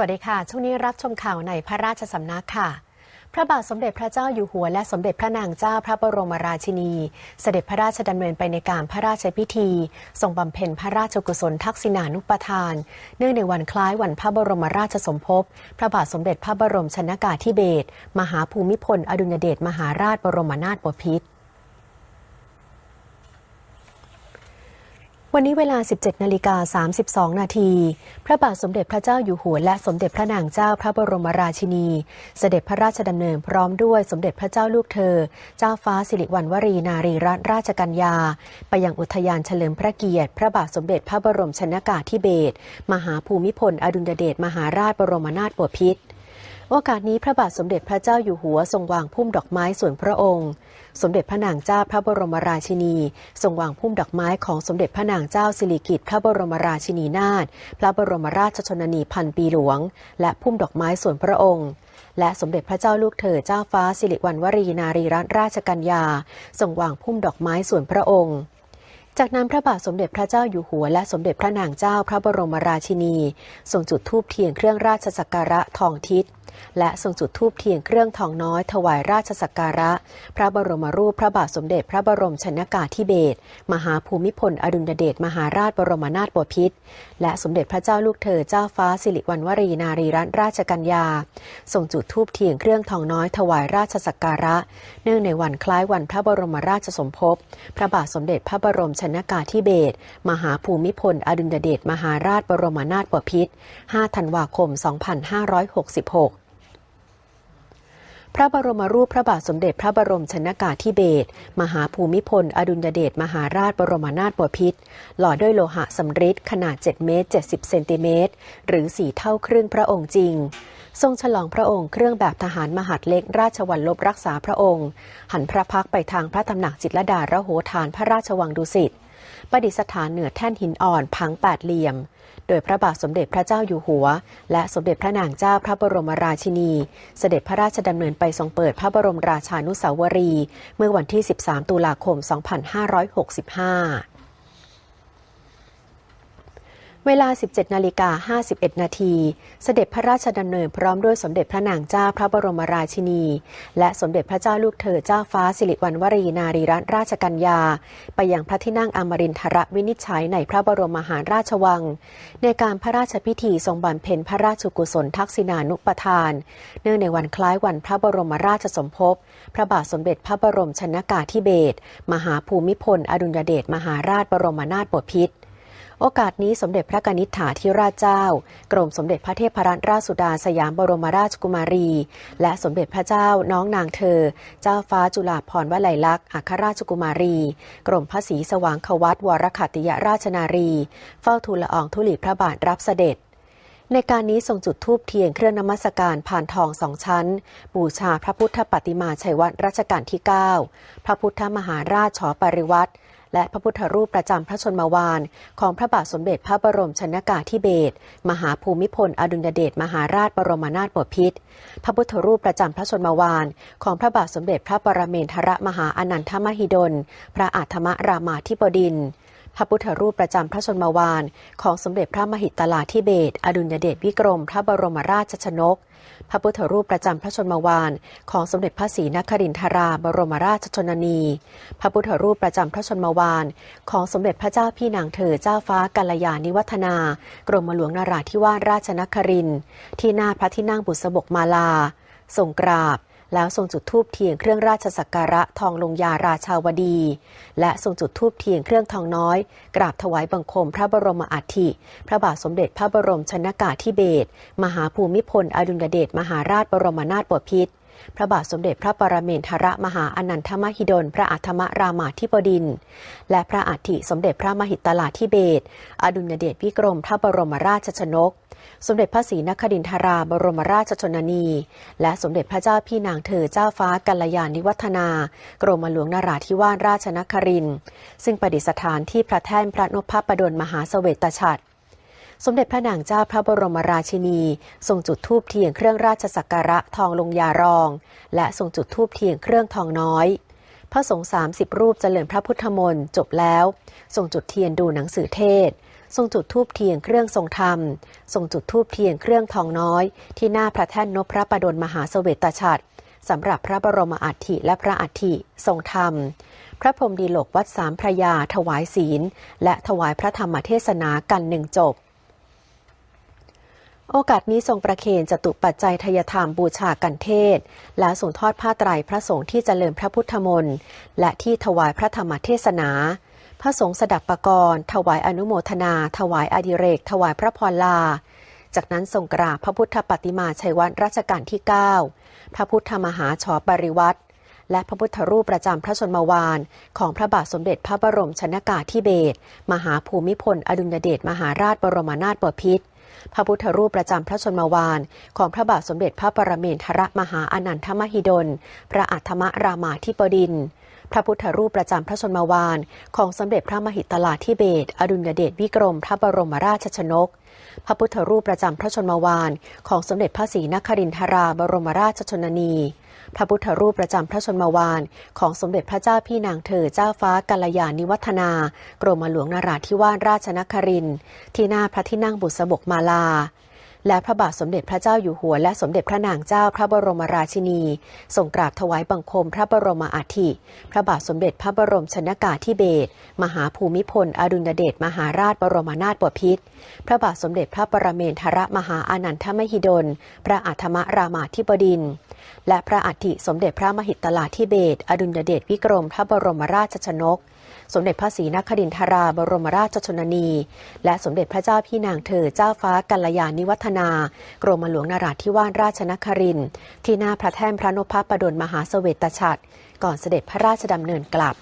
วัสดีค่ะ ช่วงนี้รับชมข่าวในพระราชสำนักค่ะ พระบาทสมเด็จพระเจ้าอยู่หัว และสมเด็จพระนางเจ้าพระบรมราชินี เสด็จพระราชดำเนินไปในการพระราชพิธี ทรงบำเพ็ญพระราชกุศลทักษิณานุปทาน เนื่องในวันคล้ายวันพระบรมราชสมภพ พระบาทสมเด็จพระบรมชนากาธิเบศรมหาภูมิพล อดุลยเดชมหาราชบรมนาถบพิตร วันนี้เวลา 17 นาฬิกา 32 นาที พระบาทสมเด็จพระเจ้าอยู่หัวและสมเด็จพระนางเจ้าพระบรมราชินี เสด็จพระราชดำเนินพร้อมด้วยสมเด็จพระเจ้าลูกเธอ เจ้าฟ้าสิริวัณวรีนารีรัตนราชกัญญา ไปยังอุทยานเฉลิมพระเกียรติ พระบาทสมเด็จพระบรมชนากาธิเบศร มหาภูมิพล อดุลยเดชมหาราชบรมนาถบพิตร โอกาสนี้พระบาทสมเด็จพระเจ้าอยู่หัวทรงวางพุ่มดอกไม้ส่วนพระองค์ สมเด็จพระนางเจ้าพระบรมราชินี ทรงวางพุ่มดอกไม้ของสมเด็จพระนางเจ้าสิริกิติ์พระบรมราชินีนาถพระบรมราชชนนีพันปีหลวง และพุ่มดอกไม้ส่วนพระองค์และสมเด็จพระเจ้าลูกเธอเจ้าฟ้าสิริวัณวรีนารีรัตนราชกัญญาทรงวางพุ่มดอกไม้ส่วนพระองค์ จากนั้นพระบาทสมเด็จพระเจ้าอยู่หัว และสมเด็จพระนางเจ้าพระบรมราชินีทรงจุดธูปเทียนเครื่องราชสักการะทองทิศ และทรงจุดธูปเทียนเครื่องทองน้อย ถวายราชสักการะ พระบรมรูปพระบาทสมเด็จพระบรมชนากาธิเบศรมหาภูมิพล อดุลยเดชมหาราชบรมนาถบพิตรและสมเด็จพระเจ้าลูกเธอเจ้าฟ้าสิริวัณวรีนารีรัตนราชกัญญาทรงจุดธูปเทียนเครื่องทองน้อย ถวายราชสักการะ เนื่องในวันคล้ายวันพระบรมราชสมภพพระบาทสมเด็จพระบรมชนากาธิเบศรมหาภูมิพล อดุลยเดชมหาราชบรมนาถบพิตร5ธันวาคม 2566 ระบรมรูปพระบาทสมเด็จพระบรมชนากาธิเบศรมหาภูมิพล อดุลยเดชมหาราชบรมนาถบพิตรหล่อด้วยโลหะสำริดขนาด 7 เมตร 70 เซนติเมตร หรือ4เท่าครึ่งพระองค์จริง ทรงฉลองพระองค์เครื่องแบบทหารมหาดเล็กราชวัลลบรักษาพระองค์ หันพระพักไปทางพระตำหนักจิตรลดาระโหฐานพระราชวังดุสิต ประดิษฐานเหนือแท่นหินอ่อนพังแปดเหลี่ยม โดยพระบาทสมเด็จพระเจ้าอยู่หัว และสมเด็จพระนางเจ้าพระบรมราชินี เสด็จพระราชดำเนินไปทรงเปิดพระบรมราชานุสาวรี เมื่อวันที่ 13 ตุลาคม 2565 เวลา 17 นาฬิกา 51 นาที เสด็จพระราชดำเนินพร้อมด้วยสมเด็จพระนางเจ้าพระบรมราชินี และสมเด็จพระเจ้าลูกเธอเจ้าฟ้าสิริวัณวรีนารีรัตนราชกัญญา ไปยังพระที่นั่งอมรินทรวินิจฉัยในพระบรมมหาราชวัง ในการพระราชพิธีทรงบำเพ็ญพระราชกุศลทักษิณานุปทาน เนื่องในวันคล้ายวันพระบรมราชสมภพ พระบาทสมเด็จพระบรมชนากาธิเบศรมหาภูมิพล อดุลยเดชมหาราชบรมนาถบพิตร โอกาสนี้สมเด็จพระกนิษฐาธิราชเจ้า กรมสมเด็จพระเทพรัตนราชสุดาสยามบรมราชกุมารี และสมเด็จพระเจ้าน้องนางเธอ เจ้าฟ้าจุฬาภรณ์วลัยลักษณ์อัครราชกุมารี กรมพระศรีสว่างควัตวรขัติยราชนารี เฝ้าทูลละอองธุลีพระบาทรับเสด็จในการนี้ทรงจุดธูปเทียนเครื่องนมัสการผ่านทองสองชั้น บูชาพระพุทธปฏิมาชัยวัตรรัชกาลที่ 9 พระพุทธมหาราชฉอปริวัตร และพระพุทธรูปประจำพระชนมวาน ของพระบาทสมเด็จพระบรมชนากาธิเบศรมหาภูมิพลอดุลยเดชมหาราชบรมนาถบพิตรพระพุทธรูปประจำพระชนมวาน ของพระบาทสมเด็จพระปรเมนทรมหาอนันทมหิดล พระอาธรรมรามาธิบดินทร์ พระพุทธรูปประจำพระชนมวาน ของสมเด็จพระมหิตลาธิเบศอดุลยเดชวิกรม พระบรมราชชนก พระพุทธรูปประจำพระชนมวาน ของสมเด็จพระศรีนครินทรา บรมราชชนนี พระพุทธรูปประจำพระชนมวาน ของสมเด็จพระเจ้าพี่นางเธอเจ้าฟ้ากัลยาณิวัฒนา กรมหลวงนราธิวาสราชนครินที่หน้าพระที่นั่งบุษบกมาลาทรงกราบ แล้วทรงจุดธูปเทียนเครื่องราชสักการะทองลงยาราชาวดี และทรงจุดธูปเทียนเครื่องทองน้อย กราบถวายบังคมพระบรมอัฐิพระบาทสมเด็จพระบรมชนากาธิเบศมหาภูมิพลอดุลยเดชมหาราชบรมนาถบพิตร พระบาทสมเด็จพระปรเมนทรมหาอนันทมหิดล พระอัธมรามาธิบดิน และพระอัฐิสมเด็จพระมหิตลาธิเบศอดุลยเดชวิกรมพระบรมราชชนก สมเด็จพระศรีนครินทราบรมราชชนนี และสมเด็จพระเจ้าพี่นางเธอเจ้าฟ้ากัลยาณิวัฒนา กรมหลวงนราธิวาสราชนครินซึ่งประดิษฐานที่พระแท่นพระนพประดลมหาเสวตฉัตร สมเด็จพระนางเจ้าพระบรมราชินี ทรงจุดธูปเทียนเครื่องราชสักการะทองลงยารอง และทรงจุดธูปเทียนเครื่องทองน้อย พระสงฆ์สามสิบรูปเจริญพระพุทธมนต์จบแล้ว ทรงจุดเทียนดูหนังสือเทศ ทรงจุดธูปเทียนเครื่องทรงธรรม ทรงจุดธูปเทียนเครื่องทองน้อย ที่หน้าพระแท่นนพพระประดลมหาเสวตฉัตรสำหรับพระบรมอัฐิและพระอัฐิทรงธรรม พระพรหมดีโลกวัดสามพระยาถวายศีล และถวายพระธรรมเทศนากันหนึ่งจบ โอกาสนี้ทรงประเคนจตุปัจจัยทยธรรมบูชากันเทศ และส่งทอดผ้าไตรพระสงฆ์ที่เจริญพระพุทธมนต์และที่ถวายพระธรรมเทศนา พระสงฆ์สดับประกรณ์ถวายอนุโมทนา ถวายอดิเรก ถวายพระพรลา จากนั้นทรงกราบพระพุทธปฏิมาชัยวัตรรัชกาลที่ 9 พระพุทธมหาชอปริวัตรและพระพุทธรูปประจำพระชนมวาน ของพระบาทสมเด็จพระบรมชนากาธิเบศมหาภูมิพล อดุลยเดชมหาราชบรมนาถบพิตร พระพุทธรูปประจำพระชนมวาน ของพระบาทสมเด็จพระปรเมนทรมหาอนันทมหิดล พระอัฏฐมรามาธิปดิน พระพุทธรูปประจำพระชนมวาน ของสมเด็จพระมหิตลาธิเบศอดุลยเดชวิกรมพระบรมราชชนก พระพุทธรูปประจำพระชนมวาน ของสมเด็จพระศรีนครินทราบรมราชชนนี พระพุทธรูปประจำพระชนมวานของสมเด็จพระเจ้าพี่นางเธอเจ้าฟ้ากัลยาณิวัฒนากรมหลวงนราธิวาสราชนครินที่หน้าพระที่นั่งบุษบกมาลา และพระบาทสมเด็จพระเจ้าอยู่หัว และสมเด็จพระนางเจ้าพระบรมราชินีทรงกราบถวายบังคมพระบรมอาธิ พระบาทสมเด็จพระบรมชนากาธิเบศรมหาภูมิพล อดุลยเดชมหาราชบรมนาถบพิตรพระบาทสมเด็จพระปรเมนทรมหาอานันทมหิดล พระอัฏฐมรามาธิบดินทร์ และพระอัฐิสมเด็จพระมหิตลาธิเบศอดุลยเดชวิกรมพระบรมราชชนก สมเด็จพระศรีนครินทราบรมราชชนนี และสมเด็จพระเจ้าพี่นางเธอเจ้าฟ้ากัลยาณิวัฒนากรมหลวงนราธิวาสราชนครินทร์ที่หน้าพระแท่นพระนพประดลมหาเสวตฉัตรก่อนเสด็จพระราชดำเนินกลับ